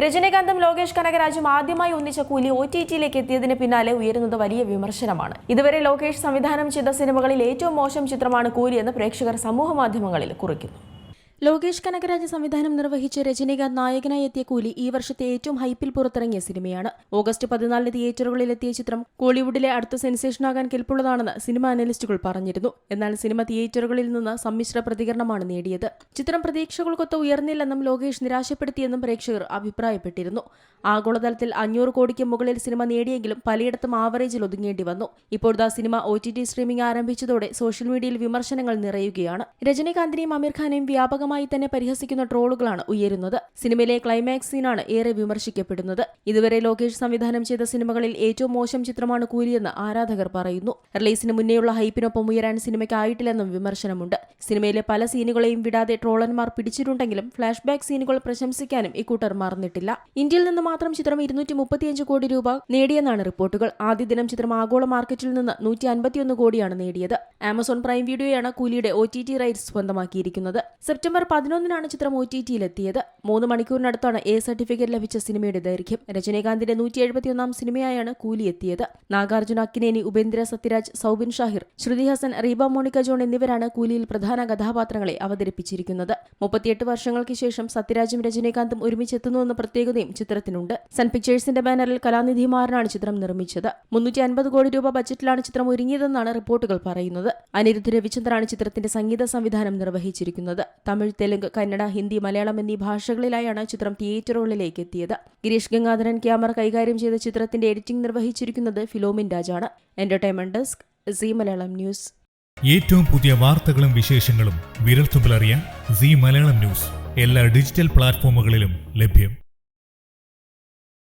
രജനീകാന്തും ലോകേഷ് കനകരാജും ആദ്യമായി ഒന്നിച്ച കൂലി O T ടിയിലേക്ക് എത്തിയതിന് പിന്നാലെ ഉയരുന്നത് വലിയ വിമർശനമാണ്. ഇതുവരെ ലോകേഷ് സംവിധാനം ചെയ്ത സിനിമകളിൽ ഏറ്റവും മോശം ചിത്രമാണ് കൂലി എന്ന് പ്രേക്ഷകർ സമൂഹ മാധ്യമങ്ങളിൽ കുറിക്കുന്നു. ലോകേഷ് കനകരാജ് സംവിധാനം നിർവഹിച്ച് രജനീകാന്ത് നായകനായി എത്തിയ കൂലി ഈ വർഷത്തെ ഏറ്റവും ഹൈപ്പിൽ പുറത്തിറങ്ങിയ സിനിമയാണ്. ഓഗസ്റ്റ് പതിനാലിന് തിയേറ്ററുകളിൽ എത്തിയ ചിത്രം കോളിവുഡിലെ അടുത്ത സെൻസേഷനാകാൻ കെൽപ്പുള്ളതാണെന്ന് സിനിമ അനലിസ്റ്റുകൾ പറഞ്ഞിരുന്നു. എന്നാൽ സിനിമ തിയേറ്ററുകളിൽ നിന്ന് സമ്മിശ്ര പ്രതികരണമാണ് നേടിയത്. ചിത്രം പ്രതീക്ഷകൾക്കൊത്ത് ഉയർന്നില്ലെന്നും ലോകേഷ് നിരാശപ്പെടുത്തിയെന്നും പ്രേക്ഷകർ അഭിപ്രായപ്പെട്ടിരുന്നു. ആഗോളതലത്തിൽ അഞ്ഞൂറ് കോടിക്ക് മുകളിൽ സിനിമ നേടിയെങ്കിലും പലയിടത്തും ആവറേജിൽ ഒതുങ്ങേണ്ടി വന്നു. ഇപ്പോഴത്തെ cinema O T T streaming ആരംഭിച്ചതോടെ സോഷ്യൽ മീഡിയയിൽ വിമർശനങ്ങൾ നിറയുകയാണ്. രജനീകാന്തിനെയും അമീർ ഖാനെയും വ്യാപകമായി തന്നെ പരിഹസിക്കുന്ന ട്രോളുകളാണ് ഉയരുന്നത്. സിനിമയിലെ ക്ലൈമാക്സ് സീനാണ് ഏറെ വിമർശിക്കപ്പെടുന്നത്. ഇതുവരെ ലോകേഷ് സംവിധാനം ചെയ്ത സിനിമകളിൽ ഏറ്റവും മോശം ചിത്രമാണ് കൂലിയെന്ന് ആരാധകർ പറയുന്നു. റിലീസിന് മുന്നേയുള്ള ഹൈപ്പിനൊപ്പം ഉയരാൻ സിനിമയ്ക്കായിട്ടില്ലെന്നും വിമർശനമുണ്ട്. സിനിമയിലെ പല സീനുകളെയും വിടാതെ ട്രോളന്മാർ പിടിച്ചിട്ടുണ്ടെങ്കിലും ഫ്ലാഷ് ബാക്ക് സീനുകൾ പ്രശംസിക്കാനും ഇക്കൂട്ടർ മറന്നിട്ടില്ല. ഇന്ത്യയിൽ നിന്ന് മാത്രം ചിത്രം ഇരുന്നൂറ്റി മുപ്പത്തിയഞ്ച് കോടി രൂപ നേടിയെന്നാണ് റിപ്പോർട്ടുകൾ. ആദ്യ ദിനം ചിത്രം ആഗോള മാർക്കറ്റിൽ നിന്ന് നൂറ്റി അൻപത്തിയൊന്ന് കോടിയാണ് നേടിയത്. ആമസോൺ പ്രൈം വീഡിയോയാണ് കൂലിയുടെ ഒ ടി ടി റൈറ്റ്സ് സ്വന്തമാക്കിയിരിക്കുന്നത്. സെപ്റ്റംബർ പതിനൊന്നിനാണ് ചിത്രം ഒ ടി ടിയിലെത്തിയത് മൂന്ന് മണിക്കൂറിനടുത്താണ് എ സർട്ടിഫിക്കറ്റ് ലഭിച്ച സിനിമയുടെ ദൈർഘ്യം. രജനീകാന്തിന്റെ നൂറ്റി എഴുപത്തിയൊന്നാം സിനിമയായാണ് കൂലി എത്തിയത് നാഗാർജുന അക്കിനേനി ഉപേന്ദ്ര സത്യരാജ് സൗബിൻ ഷാഹിർ ശ്രുതി ഹസൻ റീബ മോണിക്ക ജോൺ എന്നിവരാണ് കൂലിയിൽ പ്രധാന കഥാപാത്രങ്ങളെ അവതരിപ്പിച്ചിരിക്കുന്നത്. മുപ്പത്തിയെട്ട് വർഷങ്ങൾക്ക് ശേഷം സത്യരാജും രജനീകാന്തും ഒരുമിച്ചെത്തുന്നുവെന്ന പ്രത്യേകതയും ചിത്രത്തിനുണ്ട്. സൺ പിക്ചേഴ്സിന്റെ ബാനറിൽ കലാനിധി മാറനാണ് ചിത്രം നിർമ്മിച്ചത്. മുന്നൂറ്റി അൻപത് കോടി രൂപ ബജറ്റിലാണ് ചിത്രം ഒരുങ്ങിയതെന്നാണ് റിപ്പോർട്ടുകൾ പറയുന്നത്. അനിരുദ്ധ് രവിചന്ദ്രാണ് ചിത്രത്തിന്റെ സംഗീത സംവിധാനം നിർവഹിച്ചിരിക്കുന്നത്. തമിഴ് തെലുങ്ക് കന്നഡ ഹിന്ദി മലയാളം എന്നീ ഭാഷകളിലായാണ് ചിത്രം തിയേറ്ററുകളിലേക്ക് എത്തിയത് ഗിരീഷ് ഗംഗാധരൻ ക്യാമറ കൈകാര്യം ചെയ്ത ചിത്രത്തിന്റെ എഡിറ്റിംഗ് നിർവഹിച്ചിരിക്കുന്നത് Philomin രാജാണ്. Entertainment desk Zee Malayalam news. ഏറ്റവും പുതിയ വാർത്തകളും വിശേഷങ്ങളും വിരൽത്തുമ്പിലറിയാൻ സി മലയാളം ന്യൂസ്. എല്ലാ ഡിജിറ്റൽ പ്ലാറ്റ്ഫോമുകളിലും ലഭ്യം.